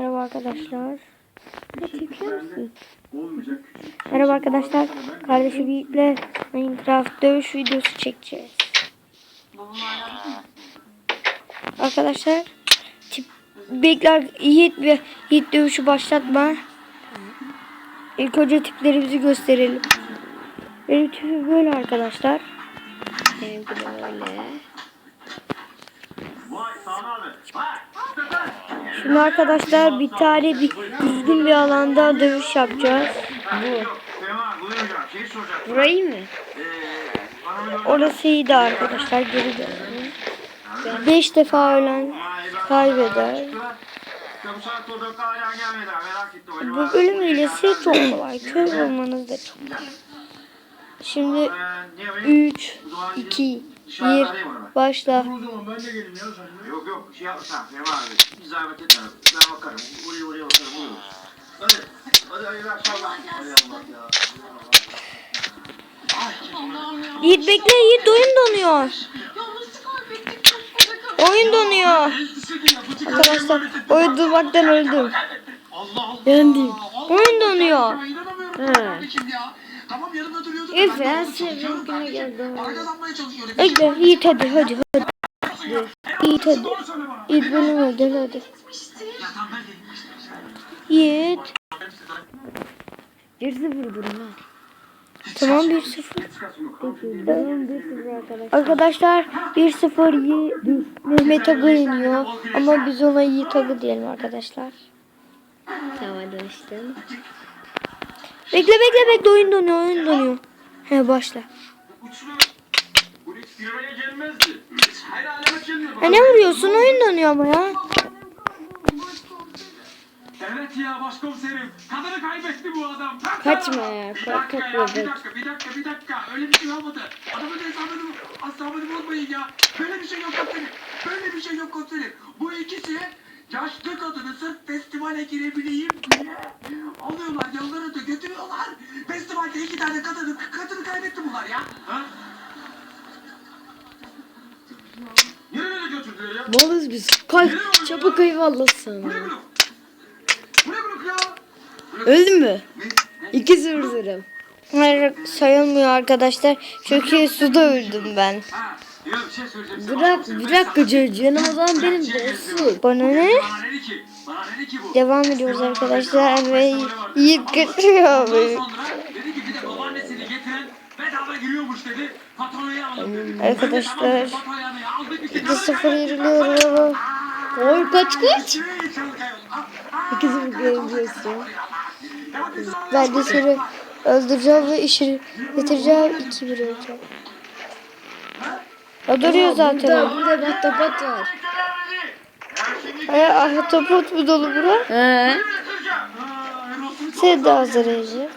Merhaba arkadaşlar. Ne çekiyor musun? Olmayacak küçük. Merhaba arkadaşlar. Kardeşi Büyük'le Minecraft dövüş videosu çekeceğiz. Arkadaşlar tip, bekler Yiğit ve Yiğit dövüşü başlatma. İlk önce tiplerimizi gösterelim. Benim tipim böyle arkadaşlar. Benimki de böyle. Vay abi. Vay. Şimdi arkadaşlar bir tane bir düzgün bir alanda dövüş yapacağız. Soracağım. Burayı mı? Orası iyiydi arkadaşlar. Geri dönelim. Beş defa ölen kaybeder. Bu Bu bölüm hilesi çok kolay. Kör olmanız da çok kolay. Şimdi Ee, niye böyle? 3, 2, 1 başla. O zaman ben de geleyim ya sen. Yok yok şey yapma Sema abi. Bir zahmet etme. Ben bakarım. Oraya oraya bakarım. Buyurun. Hadi. Hadi hayırlı akşamlar. Hadi Allah ya. Yiğit bekle Yiğit oyun donuyor. Oyun donuyor. Arkadaşlar oyun durmaktan öldüm. Yendim. Oyun donuyor. Ya. Tamam yanımda duruyordun. da Efe, ben de orada sen çalışıyorum benimkine kardeşim. Para kazanmaya çalışıyorum. Bekle Yiğit hadi hadi hadi. Yiğit hadi. Doğru söyle bana. Yiğit beni öldür hadi. Ya tamam ben de. Yiğit. 1-0 durum ha. Tamam 1-0. Arkadaşlar 1-0 Yi- Mehmet Agı yeniyor. Ama biz ona Yiğit Agı diyelim arkadaşlar. Tamam hadi. Bekle bekle bekle oyun donuyor oyun donuyor. He başla. Ha ne vuruyorsun oyun donuyor ama ya. Evet ya başkomiserim. Kadını kaybetti bu adam. Kaçma ya, Bir dakika ya, bir dakika, bir dakika, bir dakika. Öyle bir şey olmadı. Adamın hesabını, asabını bozmayın ya. Böyle bir şey yok komiserim. Böyle bir şey yok komiserim. Bu ikisi yaşlı kadını sırf festivale girebileyim diye alıyorlar, yolları da götürüyorlar. Festivalde iki tane kadını, kadını kaybetti bunlar ya. Ha? Nereye götürdüler ya? Malız biz. Kaç. Çabuk eyvallah Bu ne sana. grup? Bu ne grup ya? Öldün mü? Ne? 2-0'ım. Hayır sayılmıyor arkadaşlar. Çünkü suda öldüm ben. Ha, şey. Bırak bir dakika canım o zaman benim dostum. Bana ne? Devam ediyoruz arkadaşlar ve Yiğit götürüyor. Arkadaşlar, Biz de tamam dedi, Fatoyu aldık işte. 2-0 yeniliyorum. Oy kaç kaç? Şey, çabuk ayol. Ah, ah, 2-0 gelebiliyorsun. ya biz- Ben de seni öldüreceğim ve işi bitireceğim. 2-1 olacak. O duruyor zaten. Burada, burada bahtapat var. Ay, ahtapot mu dolu bura? He. Sen de hazır Ece.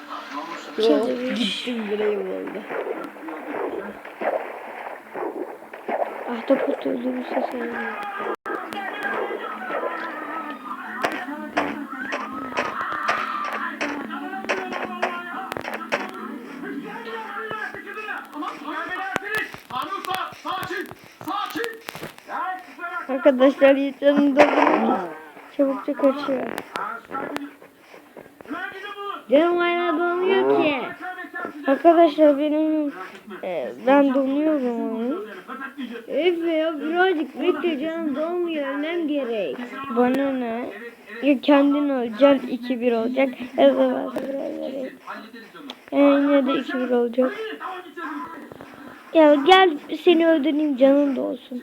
Yok gittim buraya oldu. Ahtapot öldürürse sayılmıyor. Sakin, Arkadaşlar Yiğit yanında bırak. Çabukça kaçıyor. Canım hala donuyor ki. Arkadaşlar benim e, ben donuyorum onu. Efe ya birazcık bekle canım dolmuyor ölmem gerek. Bana ne? Ya kendin öleceksin 2-1 olacak. Ya da ben sana biraz vereyim. E, yine de 2-1 olacak. Ya gel seni öldüreyim canın da olsun.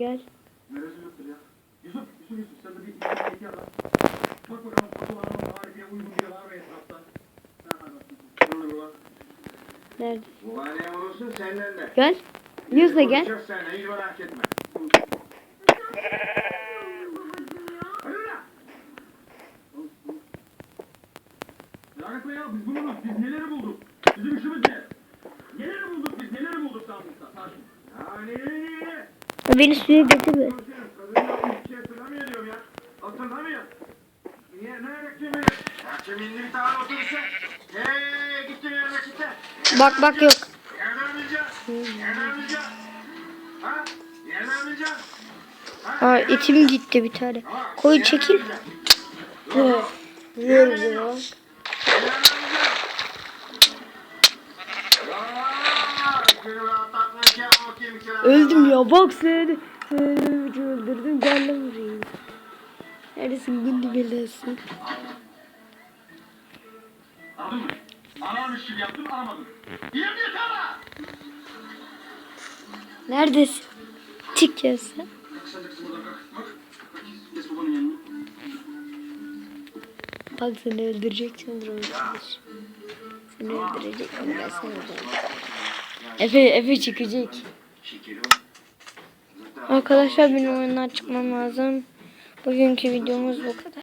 Gel. Neresi yoktur ya? Yusuf, Yusuf, Yusuf sen de bir iki iki yap. Bak bakalım fotoğrafına tarihe uygun bir var mı etrafta? Ha, ha, bak. Şurada bu var. Nerede? Olursun senden de. Gel. Yüzle gel. Konuşacağız seninle, hiç merak etme. Ya, biz bunu biz neleri bulduk? Bizim işimiz ne? Neleri bulduk biz, neleri bulduk sandıkta? Ya neleri Beni suya götürme. Bak bak yok. Aa itim gitti bir tane. Koy çekil. Vuruyoruz Öldüm ya bak seni. Öldürdüm gel lan buraya. Neredesin gündü belası. Anladın mı? Anlamış gibi yaptım anlamadım. Yirmi tane. Neredesin? Çık ya sen. Bak seni öldürecek sanırım. Seni öldürecek ben öldüreceğim. Efe, Efe çıkacak. Arkadaşlar benim oyundan çıkmam lazım. Bugünkü videomuz bu kadar.